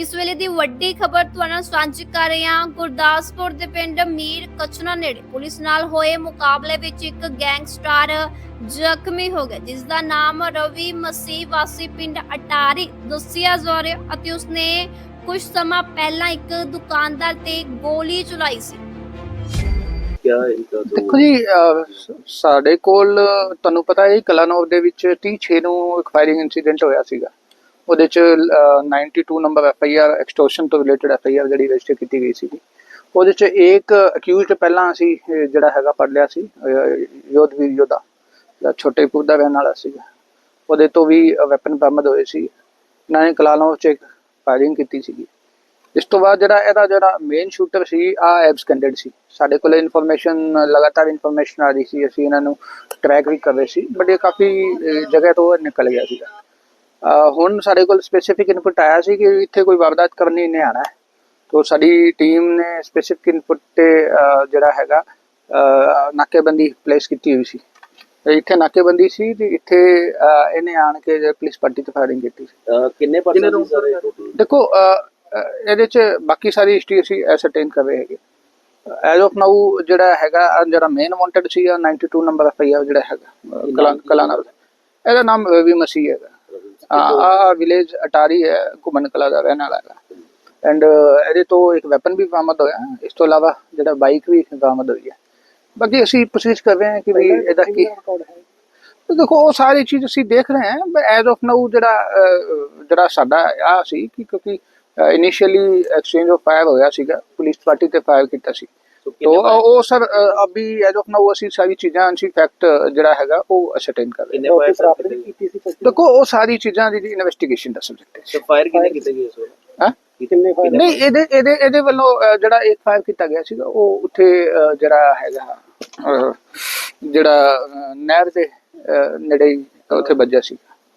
ਇਸ ਵੇਲੇ ਦੀ ਵੱਡੀ ਖਬਰ ਤੁਹਾਨੂੰ ਸਾਂਝੀ ਕਰ ਰਹੇ ਹਾਂ। ਗੁਰਦਾਸਪੁਰ ਦੇ ਪਿੰਡ ਮੀਰ ਕਚਨਾ ਨੇੜੇ ਪੁਲਿਸ ਨਾਲ ਹੋਏ ਮੁਕਾਬਲੇ ਵਿੱਚ ਇੱਕ ਗੈਂਗਸਟਰ ਜ਼ਖਮੀ ਹੋ ਗਿਆ ਜਿਸ ਦਾ ਨਾਮ ਰਵੀ ਮਸੀਹ ਵਾਸੀ ਪਿੰਡ ਅਟਾਰੀ ਦੱਸਿਆ ਜਾ ਅਤੇ ਉਸਨੇ ਕੁਝ ਸਮਾਂ ਪਹਿਲਾਂ ਇੱਕ ਦੁਕਾਨਦਾਰ ਤੇ ਗੋਲੀ ਚਲਾਈ ਸੀ। ਕਿਆ ਇਹਦਾ ਦੇਖੋ ਜੀ ਸਾਡੇ ਕੋਲ ਤੁਹਾਨੂੰ ਪਤਾ ਹੈ ਕਲਾਨੌਰ ਦੇ ਵਿੱਚ 36 ਨੂੰ ਇੱਕ ਫਾਇਰਿੰਗ ਇਨਸੀਡੈਂਟ ਹੋਇਆ ਸੀਗਾ। ਉਹਦੇ ਚ ਅਹ, 92 number F I R extortion ਤੋਂ ਰਿਲੇਟਡ ਐਫ ਆਈ ਆਰ ਜਿਹੜੀ ਰਜਿਸਟਰ ਕੀਤੀ ਗਈ ਸੀਗੀ। ਉਹਦੇ ਚ ਇੱਕ ਅਕਿਊਜ਼ਡ ਪਹਿਲਾਂ ਅਸੀਂ ਜਿਹੜਾ ਹੈਗਾ ਪੜ ਲਿਆ ਸੀ ਯੋਧਵੀਰ ਯੋਧਾ ਜਿਹੜਾ ਛੋਟੇ ਪੁੱਦਾ ਰਹਿਣ ਵਾਲਾ ਸੀਗਾ। ਉਹਦੇ ਤੋਂ ਵੀ ਵੈਪਨ ਬਰਾਮਦ ਹੋਏ ਸੀ। ਇਹਨਾਂ ਨੇ ਕਲਾਲੋ ਚ ਇੱਕ ਫਾਇਰਿੰਗ ਕੀਤੀ ਸੀਗੀ। ਇਸ ਤੋਂ ਬਾਅਦ ਜਿਹੜਾ ਇਹਦਾ ਜਿਹੜਾ ਮੇਨ ਸ਼ੂਟਰ ਸੀ ਆ ਐਬਸਕੈਂਡਡ ਸੀ। ਸਾਡੇ ਕੋਲ ਇਨਫੋਰਮੇਸ਼ਨ ਲਗਾਤਾਰ ਇਨਫੋਰਮੇਸ਼ਨ ਆ ਰਹੀ ਸੀ। ਅਸੀਂ ਇਹਨਾਂ ਨੂੰ ਟਰੈਕ ਵੀ ਕਰ ਰਹੇ ਸੀ। ਬਟ ਇਹ ਕਾਫੀ ਜਗ੍ਹਾ ਤੋਂ ਨਿਕਲ ਗਿਆ ਸੀਗਾ। ਹੁਣ ਸਾਡੇ ਕੋਲ ਸਪੈਸੀਫਿਕ ਇਨਪੁਟ ਆਇਆ ਸੀ ਕਿ ਇੱਥੇ ਕੋਈ ਵਾਰਦਾਤ ਕਰਨੀ ਨੇ ਆਣਾ ਹੈ। ਸਾਡੀ ਟੀਮ ਨੇ ਸਪੈਸੀਫਿਕ ਇਨਪੁਟ ਤੇ ਜਿਹੜਾ ਹੈਗਾ ਨਾਕੇਬੰਦੀ ਪਲੇਸ ਕੀਤੀ ਹੋਈ ਸੀ। ਇੱਥੇ ਨਾਕੇਬੰਦੀ ਸੀ ਤੇ ਇੱਥੇ ਇਹਨੇ ਆਣ ਕੇ ਜੇ ਪੁਲਿਸ ਪਾਰਟੀ ਤੇ ਫਾਇਰਿੰਗ ਕੀਤੀ ਸੀ। ਕਿੰਨੇ ਪਰਸਨ ਸੀ ਦੇਖੋ ਇਹਦੇ ਚ ਬਾਕੀ ਸਾਰੀ ਹਿਸਟਰੀ ਅਸੀਂ ਐਸਰਟੇਨ ਕਰ ਰਹੇ ਹੈਗੇ। ਐਜ਼ ਆਫ ਨਾਊ ਜਿਹੜਾ ਹੈਗਾ ਜਿਹੜਾ ਮੇਨ ਵਾਂਟਡ ਸੀ 92 ਨੰਬਰ ਐਫਆਈਆਰ ਜਿਹੜਾ ਹੈਗਾ ਕਲਾਨਾ ਇਹਦਾ ਨਾਮ ਵੀ ਮਸੀਹ ਹੈਗਾ। ਆ ਵਿਲੇਜ ਅਟਾਰੀ ਹੈ ਘੁਮਨ ਕਲਾ ਦਾ ਰਹਿਣ ਵਾਲਾ ਐਂਡ ਇਹਦੇ ਤੋਂ ਇੱਕ ਵੈਪਨ ਵੀ ਬਰਾਮਦ ਹੋਇਆ। ਇਸ ਤੋਂ ਇਲਾਵਾ ਜਿਹੜਾ ਬਾਈਕ ਵੀ ਬਰਾਮਦ ਹੋਈ ਹੈ। ਬਾਕੀ ਅਸੀਂ ਪੁੱਛਗਿੱਛ ਕਰ ਰਹੇ ਹਾਂ ਕਿ ਵੀ ਇਹਦਾ ਕੀ ਤੇ ਦੇਖੋ ਉਹ ਸਾਰੀ ਚੀਜ਼ ਅਸੀਂ ਦੇਖ ਰਹੇ ਹਾਂ ਐਜ਼ ਆਫ ਨਾਊ ਜਿਹੜਾ ਜਿਹੜਾ ਸਾਡਾ ਆ ਸੀ ਕਿ ਕਿਉਂਕਿ ਇਨੀਸ਼ੀਅਲੀ ਐਕਸਚੇਂਜ ਆਫ ਫਾਇਰ ਹੋਇਆ ਸੀਗਾ ਪੁਲਿਸ ਪਾਰਟੀ ਤੇ ਫਾਇਰ ਕੀਤਾ ਸੀ। तो ਤੋ किन्ने ਉਹ ਉਹ ਸਰ ਅਭੀ ਐਜ਼ ਆਫ ਨਾਊ ਅਸੀਂ ਸਾਰੀ ਚੀਜ਼ਾਂ ਅਸੀਂ ਫੈਕਟ ਜਿਹੜਾ ਹੈਗਾ ਉਹ ਅਸਰਟੇਨ ਕਰ ਰਹੇ किन्ने फायर सर कितने ਹਾਂ ਦੇਖੋ ਉਹ ਸਾਰੀ ਚੀਜ਼ਾਂ ਦੀ ਇਨਵੈਸਟੀਗੇਸ਼ਨ ਦਾ ਸਬਜੈਕਟ ਹੈ तो फायर किन्ने कितने किए सर ਹਾਂ कितने ਨਹੀਂ ਇਹਦੇ ਇਹਦੇ ਇਹਦੇ ਵੱਲੋਂ ਅਹ, ਜਿਹੜਾ ਇੱਕ ਫਾਇਰ ਕੀਤਾ ਗਿਆ ਸੀਗਾ ਉਹ ਉੱਥੇ ਅਹ, ਜਿਹੜਾ ਹੈਗਾ ਅਹ, ਜਿਹੜਾ ਅਹ, ਨਹਿਰ ਦੇ ਅਹ, ਨੇੜੇ ਹੀ ਉੱਥੇ ਵੱਜਿਆ ਸੀ